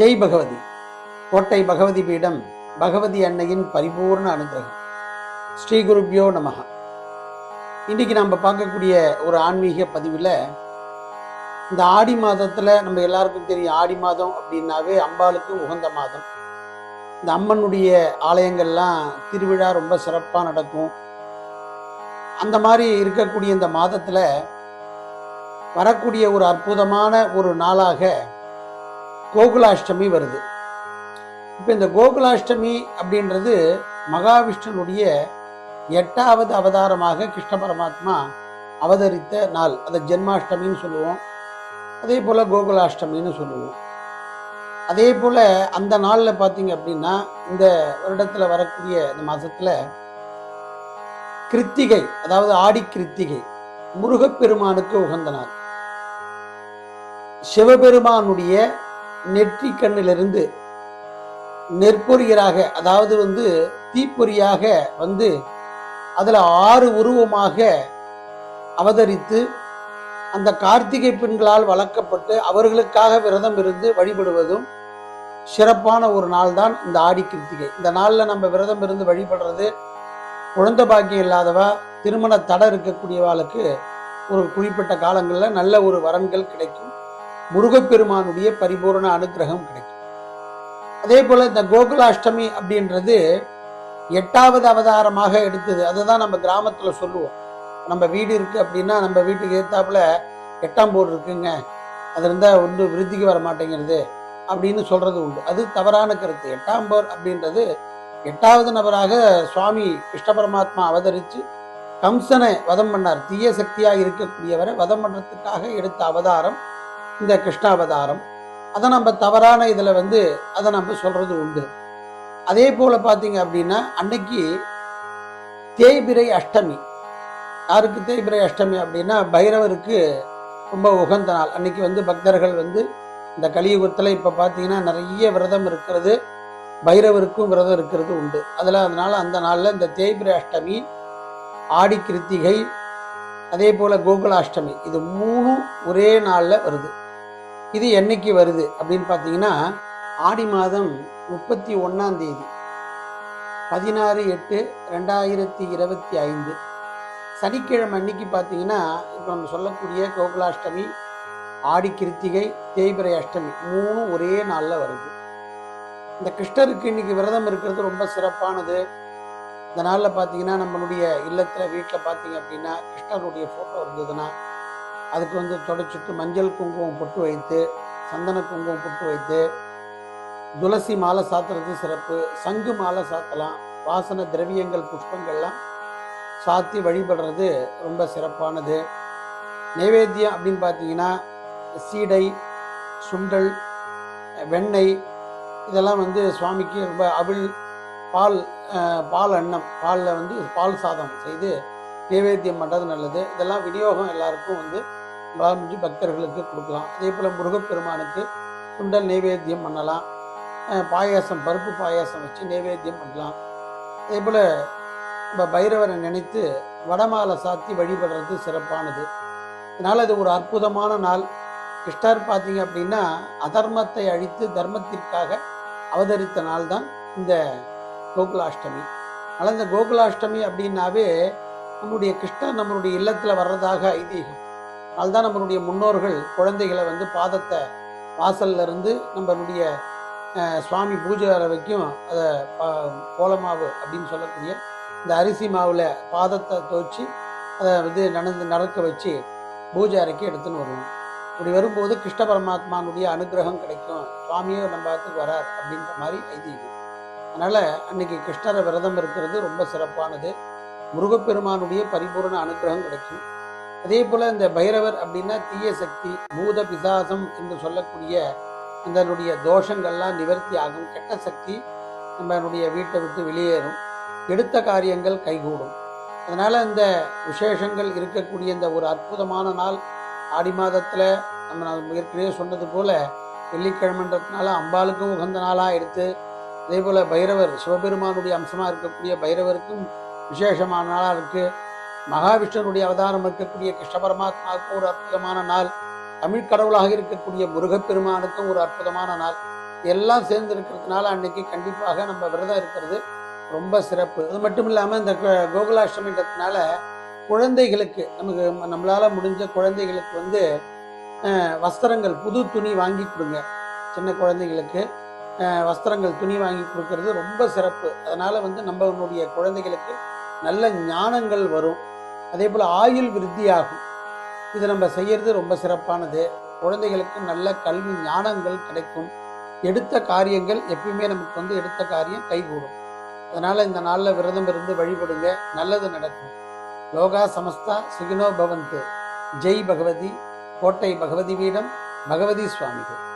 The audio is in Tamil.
ஜெய் பகவதி. கோட்டை பகவதி பீடம் பகவதி அன்னையின் பரிபூர்ண அனுகிரகம். ஸ்ரீ குருப்யோ நமக இன்னைக்கு நம்ம பார்க்கக்கூடிய ஒரு ஆன்மீக பதிவில் இந்த ஆடி மாதத்தில் நம்ம எல்லாருக்கும் தெரியும் ஆடி மாதம் அப்படின்னாவே அம்பாளுக்கு உகந்த மாதம். இந்த அம்மனுடைய ஆலயங்கள்லாம் திருவிழா ரொம்ப சிறப்பாக நடக்கும். அந்த மாதிரி இருக்கக்கூடிய இந்த மாதத்தில் வரக்கூடிய ஒரு அற்புதமான ஒரு நாளாக கோகுலாஷ்டமி வருது. இப்போ இந்த கோகுலாஷ்டமி அப்படின்றது மகாவிஷ்ணுனுடைய எட்டாவது அவதாரமாக கிருஷ்ண பரமாத்மா அவதரித்த நாள். அதை ஜென்மாஷ்டமின்னு சொல்லுவோம். அதே போல் கோகுலாஷ்டமின்னு சொல்லுவோம். அதே போல் அந்த நாளில் பார்த்தீங்க அப்படின்னா இந்த வருடத்தில் வரக்கூடிய இந்த மாதத்தில் கிருத்திகை அதாவது ஆடி கிருத்திகை முருகப்பெருமானுக்கு உகந்த நாள். சிவபெருமானுடைய நெற்றி கண்ணிலிருந்து நெற்பொறியராக அதாவது வந்து தீப்பொறியாக வந்து அதில் ஆறு உருவமாக அவதரித்து அந்த கார்த்திகை பெண்களால் வளர்க்கப்பட்டு அவர்களுக்காக விரதம் இருந்து வழிபடுவதும் சிறப்பான ஒரு நாள் தான் இந்த ஆடி கிருத்திகை. இந்த நாளில் நம்ம விரதம் இருந்து வழிபடுறது குழந்தை பாக்கியம் இல்லாதவா திருமண தடை இருக்கக்கூடியவாளுக்கு ஒரு குறிப்பிட்ட காலங்களில் நல்ல ஒரு வரன்கள் கிடைக்கும். முருகப்பெருமானுடைய பரிபூரண அனுகிரகம் கிடைக்கும். அதே போல இந்த கோகுலாஷ்டமி அப்படின்றது எட்டாவது அவதாரமாக எடுத்தது. அதை தான் நம்ம கிராமத்தில் சொல்லுவோம். நம்ம வீடு இருக்கு அப்படின்னா நம்ம வீட்டுக்கு ஏத்தாப்புல எட்டாம் போர் இருக்குங்க. அது இருந்தால் வந்து விருத்திக்கு வர மாட்டேங்கிறது அப்படின்னு சொல்றது உண்டு. அது தவறான கருத்து. எட்டாம் போர் அப்படின்றது எட்டாவது நபராக சுவாமி கிருஷ்ண பரமாத்மா அவதரித்து கம்சனை வதம் பண்ணார். தீய சக்தியாக இருக்கக்கூடியவரை வதம் பண்ணுறதுக்காக எடுத்த அவதாரம். இந்த கிருஷ்ணாவதாரம். அதை நம்ம தவறான இதில் வந்து அதை நம்ம சொல்கிறது உண்டு. அதே போல் பார்த்தீங்க அப்படின்னா அன்னைக்கு தேய்பிரை அஷ்டமி. யாருக்கு தேய்பிரை அஷ்டமி அப்படின்னா பைரவருக்கு ரொம்ப உகந்த நாள். அன்னைக்கு வந்து பக்தர்கள் வந்து இந்த கலியுகத்தில் இப்போ பார்த்தீங்கன்னா நிறைய விரதம் இருக்கிறது. பைரவருக்கும் விரதம் இருக்கிறது உண்டு. அதில் அதனால் அந்த நாளில் இந்த தேய்பிரை அஷ்டமி ஆடி கிருத்திகை அதே போல் கோகுலாஷ்டமி இது மூணும் ஒரே நாளில் வருது. இது என்னைக்கு வருது அப்படின்னு பார்த்தீங்கன்னா ஆடி மாதம் முப்பத்தி ஒன்றாம் தேதி பதினாறு எட்டு ரெண்டாயிரத்தி இருபத்தி ஐந்து. சனிக்கிழமை அன்னைக்கு பார்த்தீங்கன்னா இப்போ நம்ம சொல்லக்கூடிய கோகுலாஷ்டமி ஆடி கிருத்திகை தேய்பிரை அஷ்டமி மூணும் ஒரே நாளில் வருது. இந்த கிருஷ்ணருக்கு இன்னைக்கு விரதம் இருக்கிறது ரொம்ப சிறப்பானது. இந்த நாளில் பார்த்தீங்கன்னா நம்மளுடைய இல்லத்தில் வீட்டில் பார்த்தீங்க அப்படின்னா கிருஷ்ணருடைய ஃபோட்டோ இருந்ததுன்னா அதுக்கு வந்து தொடச்சிட்டு மஞ்சள் குங்குமம் பொட்டு வைத்து சந்தன குங்குமம் பொட்டு வைத்து துளசி மாலை சாத்துறது சிறப்பு. சங்கு மாலை சாத்தலாம். வாசன திரவியங்கள் புஷ்பங்கள்லாம் சாத்தி வழிபடுறது ரொம்ப சிறப்பானது. நைவேத்தியம் அப்படின்னு பார்த்தீங்கன்னா சீடை சுண்டல் வெண்ணெய் இதெல்லாம் வந்து சுவாமிக்கு ரொம்ப அவிழ் பால் பால் அன்னம் பாலில் வந்து பால் சாதம் செய்து நைவேத்தியம் பண்ணுறது நல்லது. இதெல்லாம் விநியோகம் எல்லாருக்கும் வந்து நம்மளால் முடிஞ்சு பக்தர்களுக்கு கொடுக்கலாம். அதே போல் முருகப்பெருமானுக்கு சுண்டல் நைவேத்தியம் பண்ணலாம். பாயாசம் பருப்பு பாயாசம் வச்சு நைவேத்தியம் பண்ணலாம். அதே போல் நம்ம பைரவரை நினைத்து வடமாலை சாத்தி வழிபடுறது சிறப்பானது. இதனால் இது ஒரு அற்புதமான நாள். கிருஷ்ணர் பார்த்தீங்க அப்படின்னா அதர்மத்தை அழித்து தர்மத்திற்காக அவதரித்த நாள் தான் இந்த கோகுலாஷ்டமி. அதனால் இந்த கோகுலாஷ்டமி அப்படின்னாவே நம்முடைய கிருஷ்ணர் நம்மளுடைய இல்லத்தில் வர்றதாக ஐதீகம். அதுதான் நம்மளுடைய முன்னோர்கள் குழந்தைகளை வந்து பாதத்தை வாசல்ல இருந்து நம்மளுடைய அஹ், சுவாமி பூஜை அறை வரைக்கும் அதை கோலமாவு அப்படின்னு சொல்லக்கூடிய இந்த அரிசி மாவில் பாதத்தை துவச்சி அதை வந்து நடந்து நடக்க வச்சு பூஜை அறைக்கு எடுத்துன்னு வருவோம். இப்படி வரும்போது கிருஷ்ண பரமாத்மானுடைய அனுகிரகம் கிடைக்கும். சுவாமியே நம்ம இடத்துக்கு வரார் அப்படின்ற மாதிரி ஐதீகம். அதனால் அன்னைக்கு கிருஷ்ணரை விரதம் இருக்கிறது ரொம்ப சிறப்பானது. முருகப்பெருமானுடைய பரிபூரண அனுகிரகம் கிடைக்கும். அதே போல் இந்த பைரவர் அப்படின்னா தீய சக்தி பூத பிசாசம் என்று சொல்லக்கூடிய இதனுடைய தோஷங்கள்லாம் நிவர்த்தி ஆகும். கெட்ட சக்தி நம்மளுடைய வீட்டை விட்டு வெளியேறும். எடுத்த காரியங்கள் கைகூடும். அதனால் இந்த விசேஷங்கள் இருக்கக்கூடிய இந்த ஒரு அற்புதமான நாள் ஆடி மாதத்தில் நம்ம நான் ஏற்கனவே சொன்னது போல் வெள்ளிக்கிழமைன்றதுனால அம்பாளுக்கும் உகந்த நாளாக எடுத்து அதே போல் பைரவர் சிவபெருமானுடைய அம்சமாக இருக்கக்கூடிய பைரவருக்கும் விசேஷமான நாளாக இருக்குது மகாவிஷ்ணுனுடைய அவதாரம் இருக்கக்கூடிய கிருஷ்ண பரமாத்மாவுக்கும் ஒரு அற்புதமான நாள். தமிழ் கடவுளாக இருக்கக்கூடிய முருகப்பெருமானுக்கும் ஒரு அற்புதமான நாள். எல்லாம் சேர்ந்து இருக்கிறதுனால அன்னைக்கு கண்டிப்பாக நம்ம விரதம் இருக்கிறது ரொம்ப சிறப்பு. அது மட்டும் இல்லாமல் இந்த கோகுலாஷ்டமின்றதுனால குழந்தைகளுக்கு நமக்கு நம்மளால் முடிஞ்ச குழந்தைகளுக்கு வந்து வஸ்திரங்கள் புது துணி வாங்கி கொடுங்க. சின்ன குழந்தைகளுக்கு வஸ்திரங்கள் துணி வாங்கி கொடுக்கறது ரொம்ப சிறப்பு. அதனால் வந்து நம்மளுடைய குழந்தைகளுக்கு நல்ல ஞானங்கள் வரும். அதே போல் ஆயுள் விருத்தியாகும். இது நம்ம செய்கிறது ரொம்ப சிறப்பானது. குழந்தைகளுக்கு நல்ல கல்வி ஞானங்கள் கிடைக்கும். எடுத்த காரியங்கள் எப்பயுமே நமக்கு வந்து எடுத்த காரியம் கைகூடும். அதனால் இந்த நாளில் விரதம் இருந்து வழிபடுங்க. நல்லது நடக்கும். லோகா சமஸ்தா சுகினோ பவந்து. ஜெய் பகவதி. கோட்டை பகவதி வீடம் பகவதி சுவாமிகள்.